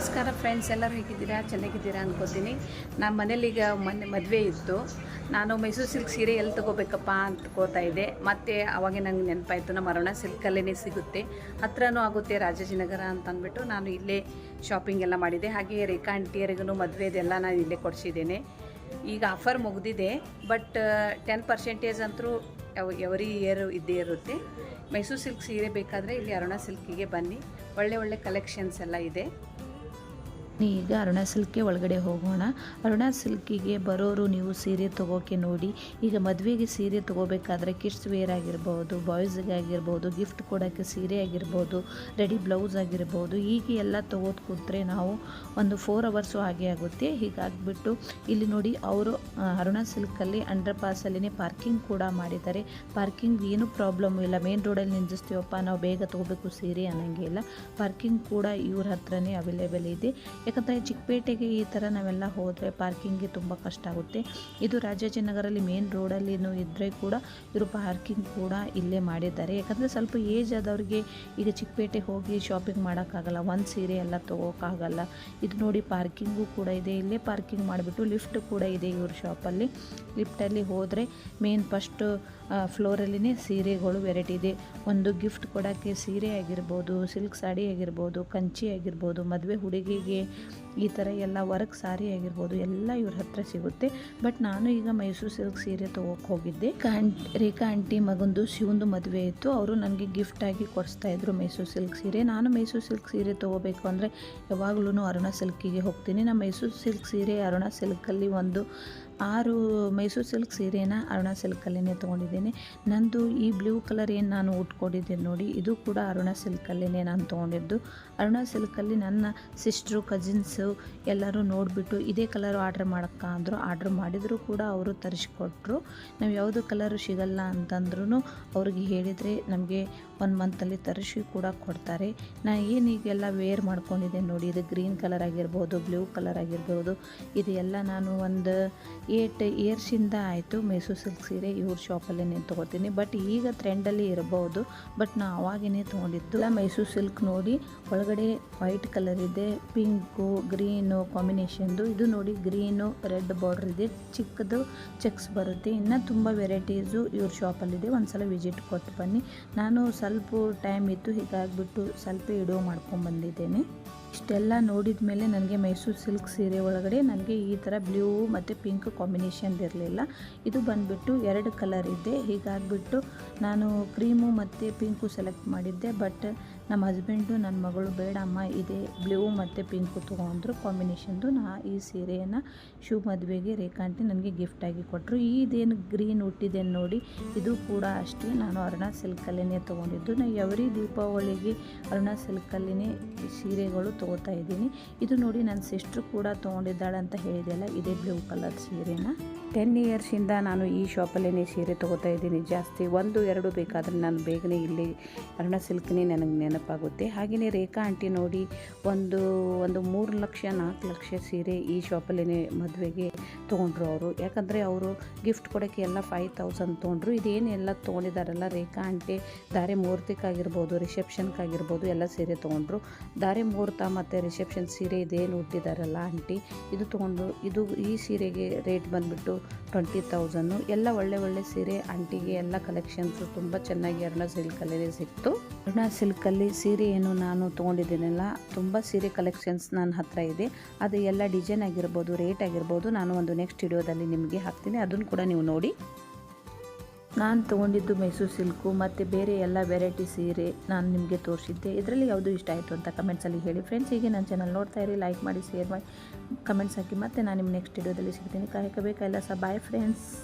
ನಮಸ್ಕಾರ ಫ್ರೆಂಡ್ಸ್ ಎಲ್ಲರೂ ಹೇಗಿದ್ದೀರಾ? ಚೆನ್ನಾಗಿದ್ದೀರಾ ಅನ್ಕೋತೀನಿ. ನಮ್ಮ ಮನೇಲಿ ಈಗ ಮೊನ್ನೆ ಮದುವೆ ಇತ್ತು. ನಾನು ಮೈಸೂರು ಸಿಲ್ಕ್ ಸೀರೆ ಎಲ್ಲಿ ತೊಗೋಬೇಕಪ್ಪ ಅಂದ್ಕೋತಾ ಇದ್ದೆ. ಮತ್ತು ಅವಾಗೆ ನನಗೆ ನೆನಪಾಯಿತು, ನಮ್ಮ ಅರುಣ ಸಿಲ್ಕಲ್ಲೇ ಸಿಗುತ್ತೆ. ಹತ್ರನೂ ಆಗುತ್ತೆ ರಾಜಾಜಿನಗರ ಅಂತ ಅಂದ್ಬಿಟ್ಟು ನಾನು ಇಲ್ಲೇ ಶಾಪಿಂಗ್ ಎಲ್ಲ ಮಾಡಿದೆ ಹಾಗೆ ರೇಖಾ ಆಂಟಿಯರಿಗೂ ಮದುವೆದೆಲ್ಲ ನಾನು ಇಲ್ಲೇ ಕೊಡಿಸಿದ್ದೇನೆ. ಈಗ ಆಫರ್ ಮುಗಿದಿದೆ ಬಟ್ ಟೆನ್ ಪರ್ಸೆಂಟೇಜ್ ಅಂತರೂ ಎವರಿ ಇಯರ್ ಇದ್ದೇ ಇರುತ್ತೆ. ಮೈಸೂರು ಸಿಲ್ಕ್ ಸೀರೆ ಬೇಕಾದರೆ ಇಲ್ಲಿ ಅರುಣ ಸಿಲ್ಕಿಗೆ ಬನ್ನಿ. ಒಳ್ಳೆ ಒಳ್ಳೆ ಕಲೆಕ್ಷನ್ಸ್ ಎಲ್ಲ ಇದೆ. ಈಗ ಅರುಣಾ ಸಿಲ್ಕಿ ಒಳಗಡೆ ಹೋಗೋಣ. ಅರುಣಾ ಸಿಲ್ಕಿಗೆ ಬರೋರು ನೀವು ಸೀರೆ ತೊಗೋಕೆ ನೋಡಿ. ಈಗ ಮದುವೆಗೆ ಸೀರೆ ತೊಗೋಬೇಕಾದ್ರೆ ಕಿಡ್ಸ್ ವೇರ್ ಆಗಿರ್ಬೋದು ಬಾಯ್ಸ್ಗೆ ಆಗಿರ್ಬೋದು ಗಿಫ್ಟ್ ಕೊಡೋಕ್ಕೆ ಸೀರೆ ಆಗಿರ್ಬೋದು, ರೆಡಿ ಬ್ಲೌಸ್ ಆಗಿರ್ಬೋದು, ಹೀಗೆ ಎಲ್ಲ ತೊಗೋದು ಕೂತ್ರೆ ನಾವು ಒಂದು ಫೋರ್ ಅವರ್ಸು ಹಾಗೆ ಆಗುತ್ತೆ. ಹೀಗಾಗಿಬಿಟ್ಟು ಇಲ್ಲಿ ನೋಡಿ ಅವರು ಅರುಣಾ ಸಿಲ್ಕಲ್ಲಿ ಅಂಡರ್ ಪಾಸಲ್ಲಿನೇ ಪಾರ್ಕಿಂಗ್ ಕೂಡ ಮಾಡಿದ್ದಾರೆ. ಪಾರ್ಕಿಂಗ್ ಏನು ಪ್ರಾಬ್ಲಮ್ ಇಲ್ಲ. ಮೇನ್ ರೋಡಲ್ಲಿ ನಿಂದಿಸ್ತೀವಪ್ಪ, ನಾವು ಬೇಗ ತೊಗೋಬೇಕು ಸೀರೆ ಅನ್ನೋಂಗೆ ಇಲ್ಲ. ಪಾರ್ಕಿಂಗ್ ಕೂಡ ಇವ್ರ ಹತ್ರನೇ ಅವೈಲೇಬಲ್ ಇದೆ. ಯಾಕಂದರೆ ಚಿಕ್ಕಪೇಟೆಗೆ ಈ ಥರ ನಾವೆಲ್ಲ ಹೋದರೆ ಪಾರ್ಕಿಂಗ್ಗೆ ತುಂಬ ಕಷ್ಟ ಆಗುತ್ತೆ. ಇದು ರಾಜಾಜಿನಗರಲ್ಲಿ ಮೇನ್ ರೋಡಲ್ಲಿ ಇದ್ದರೆ ಕೂಡ ಇವರು ಪಾರ್ಕಿಂಗ್ ಕೂಡ ಇಲ್ಲೇ ಮಾಡಿದ್ದಾರೆ. ಯಾಕಂದರೆ ಸ್ವಲ್ಪ ಏಜ್ ಆದವ್ರಿಗೆ ಈಗ ಚಿಕ್ಕಪೇಟೆ ಹೋಗಿ ಶಾಪಿಂಗ್ ಮಾಡೋಕ್ಕಾಗಲ್ಲ, ಒಂದು ಸೀರೆ ಎಲ್ಲ ತೊಗೋಕ್ಕಾಗಲ್ಲ. ಇದು ನೋಡಿ ಪಾರ್ಕಿಂಗು ಕೂಡ ಇದೆ, ಇಲ್ಲೇ ಪಾರ್ಕಿಂಗ್ ಮಾಡಿಬಿಟ್ಟು ಲಿಫ್ಟ್ ಕೂಡ ಇದೆ ಇವ್ರ ಶಾಪಲ್ಲಿ ಲಿಫ್ಟಲ್ಲಿ ಹೋದರೆ ಮೇನ್ ಫಸ್ಟ್ ಫ್ಲೋರಲ್ಲಿನೇ ಸೀರೆಗಳು ವೆರೈಟಿ ಇದೆ. ಒಂದು ಗಿಫ್ಟ್ ಕೊಡೋಕ್ಕೆ ಸೀರೆ ಆಗಿರ್ಬೋದು ಸಿಲ್ಕ್ ಸಾಡಿ ಆಗಿರ್ಬೋದು, ಕಂಚಿ ಆಗಿರ್ಬೋದು, ಮದುವೆ ಹುಡುಗಿಗೆ ಈ ಥರ ಎಲ್ಲ ವರ್ಕ್ ಸಾರಿ ಆಗಿರ್ಬೋದು, ಎಲ್ಲ ಇವ್ರ ಹತ್ರ ಸಿಗುತ್ತೆ. ಬಟ್ ನಾನು ಈಗ ಮೈಸೂರು ಸಿಲ್ಕ್ ಸೀರೆ ತೊಗೋಕೆ ಹೋಗಿದ್ದೆ. ಕಾಂಟ್ ರೇಖಾ ಆಂಟಿ ಮಗಂದು ಶಿವಂದು ಮದುವೆ ಇತ್ತು. ಅವರು ನನಗೆ ಗಿಫ್ಟಾಗಿ ಕೊಡಿಸ್ತಾ ಇದ್ರು ಮೈಸೂರು ಸಿಲ್ಕ್ ಸೀರೆ. ನಾನು ಮೈಸೂರು ಸಿಲ್ಕ್ ಸೀರೆ ತೊಗೋಬೇಕು ಅಂದರೆ ಯಾವಾಗಲೂ ಅರುಣ ಸಿಲ್ಕಿಗೆ ಹೋಗ್ತೀನಿ. ನಾನು ಮೈಸೂರು ಸಿಲ್ಕ್ ಸೀರೆ ಅರುಣ ಸಿಲ್ಕಲ್ಲಿ ಒಂದು ಆರು ಮೈಸೂರು ಸಿಲ್ಕ್ ಸೀರೆನ ಅರುಣ ಸಿಲ್ಕಲ್ಲೇ ತೊಗೊಂಡಿದ್ದೀನಿ. ನಂದು ಈ ಬ್ಲೂ ಕಲರ್ ಏನು ನಾನು ಉಟ್ಕೊಂಡಿದ್ದೀನಿ ನೋಡಿ, ಇದು ಕೂಡ ಅರುಣ ಸಿಲ್ಕಲ್ಲೇ ನಾನು ತೊಗೊಂಡಿದ್ದು. ಅರುಣ ಸಿಲ್ಕಲ್ಲಿ ನನ್ನ ಸಿಸ್ಟ್ರು ಕಸಿನ್ಸು ಎಲ್ಲರೂ ನೋಡಿಬಿಟ್ಟು ಇದೇ ಕಲರ್ ಆರ್ಡ್ರ್ ಮಾಡೋಕ್ಕ ಅಂದರು, ಆರ್ಡ್ರ್ ಮಾಡಿದರೂ ಕೂಡ ಅವರು ತರಿಸ್ಕೊಟ್ರು. ನಾವು ಯಾವುದು ಕಲರು ಸಿಗಲ್ಲ ಅಂತಂದ್ರೂ ಅವ್ರಿಗೆ ಹೇಳಿದರೆ ನಮಗೆ ಒನ್ ಮಂತಲ್ಲಿ ತರಿಸಿ ಕೂಡ ಕೊಡ್ತಾರೆ. ನಾನು ಏನು ಈಗೆಲ್ಲ ವೇರ್ ಮಾಡ್ಕೊಂಡಿದ್ದೆ ನೋಡಿ, ಇದು ಗ್ರೀನ್ ಕಲರ್ ಆಗಿರ್ಬೋದು ಬ್ಲೂ ಕಲರ್ ಆಗಿರ್ಬೋದು ಇದೆಲ್ಲ ನಾನು ಒಂದು ಏಟ್ ಇಯರ್ಸಿಂದ ಆಯಿತು ಮೈಸೂರು ಸಿಲ್ಕ್ ಸೀರೆ ಇವ್ರ ಶಾಪಲ್ಲೇ ನಾನು ತೊಗೋತೀನಿ. ಬಟ್ ಈಗ ಟ್ರೆಂಡಲ್ಲಿ ಇರಬಹುದು ಬಟ್ ನಾ ಅವಾಗೇ ತೊಗೊಂಡಿದ್ದು. ಎಲ್ಲ ಮೈಸೂರು ಸಿಲ್ಕ್ ನೋಡಿ, ಒಳಗಡೆ ವೈಟ್ ಕಲರ್ ಇದೆ ಪಿಂಕು ಗ್ರೀನು ಕಾಂಬಿನೇಷನ್ದು ಇದು ನೋಡಿ ಗ್ರೀನು ರೆಡ್ ಬಾರ್ಡ್ರ್ ಇದೆ. ಚಿಕ್ಕದು ಚೆಕ್ಸ್ ಬರುತ್ತೆ. ಇನ್ನು ತುಂಬ ವೆರೈಟೀಸು ಇವ್ರ ಶಾಪಲ್ಲಿದೆ ಒಂದ್ಸಲ ವಿಸಿಟ್ ಕೊಟ್ಟು ಬನ್ನಿ. ನಾನು ಸ್ವಲ್ಪ ಟೈಮ್ ಇತ್ತು, ಹೀಗಾಗಿಬಿಟ್ಟು ಸ್ವಲ್ಪ ವಿಡಿಯೋ ಮಾಡ್ಕೊಂಡು ಬಂದಿದ್ದೇನೆ. ಇಷ್ಟೆಲ್ಲ ನೋಡಿದ ಮೇಲೆ ನನಗೆ ಮೈಸೂರು ಸಿಲ್ಕ್ ಸೀರೆ ಒಳಗಡೆ ನನಗೆ ಈ ಥರ ಬ್ಲೂ ಮತ್ತು ಪಿಂಕ್ ಕಾಂಬಿನೇಷನ್ ಇರಲಿಲ್ಲ. ಇದು ಬಂದುಬಿಟ್ಟು ಎರಡು ಕಲರ್ ಇದೆ. ಹೀಗಾಗಿಬಿಟ್ಟು ನಾನು ಕ್ರೀಮು ಮತ್ತು ಪಿಂಕು ಸೆಲೆಕ್ಟ್ ಮಾಡಿದ್ದೆ. ಬಟ್ ನಮ್ಮ ಹಸ್ಬೆಂಡು, ನನ್ನ ಮಗಳು ಬೇಡ ಅಮ್ಮ ಇದೆ ಬ್ಲೂ ಮತ್ತು ಪಿಂಕು ತೊಗೊಂಡ್ರು ಕಾಂಬಿನೇಷನ್ದು. ನಾ ಈ ಸೀರೆಯನ್ನು ಶಿವ ಮದುವೆಗೆ ರೇಖಾಂಟಿ ನನಗೆ ಗಿಫ್ಟಾಗಿ ಕೊಟ್ಟರು ಇದೇನು ಗ್ರೀನ್ ಹುಟ್ಟಿದೆ ನೋಡಿ, ಇದು ಕೂಡ ಅಷ್ಟೇ. ನಾನು ಅರುಣ ಸಿಲ್ಕಲ್ಲಿನೇ ತೊಗೊಂಡಿದ್ದು. ನಾನು ಎವ್ರಿ ದೀಪಾವಳಿಗೆ ಅರುಣ ಸಿಲ್ಕಲ್ಲಿನೇ ಸೀರೆಗಳು ತೊಗೋತಾ ಇದ್ದೀನಿ. ಇದು ನೋಡಿ ನನ್ನ ಸಿಸ್ಟ್ರು ಕೂಡ ತೊಗೊಂಡಿದ್ದಾಳೆ ಅಂತ ಹೇಳಿದೆಯಲ್ಲ, ಇದೇ ಬ್ಲೂ ಕಲರ್ ಸೀರೆನ. ಟೆನ್ ಇಯರ್ಸಿಂದ ನಾನು ಈ ಶಾಪಲ್ಲೇ ಸೀರೆ ತೊಗೋತಾ ಇದ್ದೀನಿ. ಜಾಸ್ತಿ ಒಂದು, ಎರಡು ಬೇಕಾದರೆ ನಾನು ಬೇಗನೆ ಇಲ್ಲಿ ಅರುಣ ಸಿಲ್ಕ್ನೇ ನನಗೆ ನೆನಪಾಗುತ್ತೆ. ಹಾಗೆಯೇ ರೇಖಾ ಆಂಟಿ ನೋಡಿ ಒಂದು ಒಂದು ಮೂರು ಲಕ್ಷ, ನಾಲ್ಕು ಲಕ್ಷ ಸೀರೆ ಈ ಶಾಪಲ್ಲೇ ಮದುವೆಗೆ ತೊಗೊಂಡ್ರು ಅವರು. ಯಾಕಂದರೆ ಅವರು ಗಿಫ್ಟ್ ಕೊಡೋಕ್ಕೆ ಎಲ್ಲ ಫೈವ್ ತೌಸಂಡ್ ತೊಗೊಂಡ್ರು. ಇದೇನೆಲ್ಲ ತೊಗೊಂಡಿದ್ದಾರಲ್ಲ, ರೇಖಾ ಆಂಟಿ ದಾರೆ ಮುಹೂರ್ತಕ್ಕಾಗಿರ್ಬೋದು ರಿಸೆಪ್ಷನ್ಗಾಗಿರ್ಬೋದು ಎಲ್ಲ ಸೀರೆ ತೊಗೊಂಡ್ರು. ದಾರೆ ಮುಹೂರ್ತ ಮತ್ತು ರಿಸೆಪ್ಷನ್ ಸೀರೆ ಇದೇನು ಉಟ್ಟಿದ್ದಾರಲ್ಲ ಆಂಟಿ, ಇದು ತೊಗೊಂಡು, ಇದು ಈ ಸೀರೆಗೆ ರೇಟ್ ಬಂದುಬಿಟ್ಟು ಟ್ವೆಂಟಿ ತೌಸಂಡು ಎಲ್ಲ ಒಳ್ಳೆ ಒಳ್ಳೆ ಸೀರೆ ಆಂಟಿಗೆ ಎಲ್ಲ ಕಲೆಕ್ಷನ್ಸು ತುಂಬ ಚೆನ್ನಾಗಿ ಅರುಣ ಸಿಲ್ಕಲ್ಲೇ ಸಿಕ್ತು. ಅರುಣ ಸಿಲ್ಕಲ್ಲಿ ಸೀರೆ ಏನು ನಾನು ತೊಗೊಂಡಿದ್ದೀನಲ್ಲ, ತುಂಬ ಸೀರೆ ಕಲೆಕ್ಷನ್ಸ್ ನನ್ನ ಹತ್ರ ಇದೆ. ಅದು ಎಲ್ಲ ಡಿಸೈನ್ ಆಗಿರ್ಬೋದು ರೇಟ್ ಆಗಿರ್ಬೋದು, ನಾನು ಒಂದು ನೆಕ್ಸ್ಟ್ ವಿಡಿಯೋದಲ್ಲಿ ನಿಮಗೆ ಹಾಕ್ತೀನಿ. ಅದನ್ನು ಕೂಡ ನೀವು ನೋಡಿ. ನಾನು ತೊಗೊಂಡಿದ್ದು ಮೈಸೂರು ಸಿಲ್ಕು ಮತ್ತು ಬೇರೆ ಎಲ್ಲ ವೆರೈಟಿ ಸೀರೆ ನಾನು ನಿಮಗೆ ತೋರಿಸಿದ್ದೆ. ಇದರಲ್ಲಿ ಯಾವುದು ಇಷ್ಟ ಆಯಿತು ಅಂತ ಕಮೆಂಟ್ಸಲ್ಲಿ ಹೇಳಿ. ಫ್ರೆಂಡ್ಸ್ ಹೀಗೆ ನನ್ನ ಚಾನಲ್ ನೋಡ್ತಾ ಇರಿ ಲೈಕ್ ಮಾಡಿ ಶೇರ್ ಮಾಡಿ ಕಮೆಂಟ್ಸ್ ಹಾಕಿ. ಮತ್ತು ನಾನು ನಿಮ್ಮ ನೆಕ್ಸ್ಟ್ ವಿಡಿಯೋದಲ್ಲಿ ಸಿಗ್ತೀನಿ. ಕಾಯಕಬೇಕಾಗಿಲ್ಲ ಸಹ ಬಾಯ್ ಫ್ರೆಂಡ್ಸ್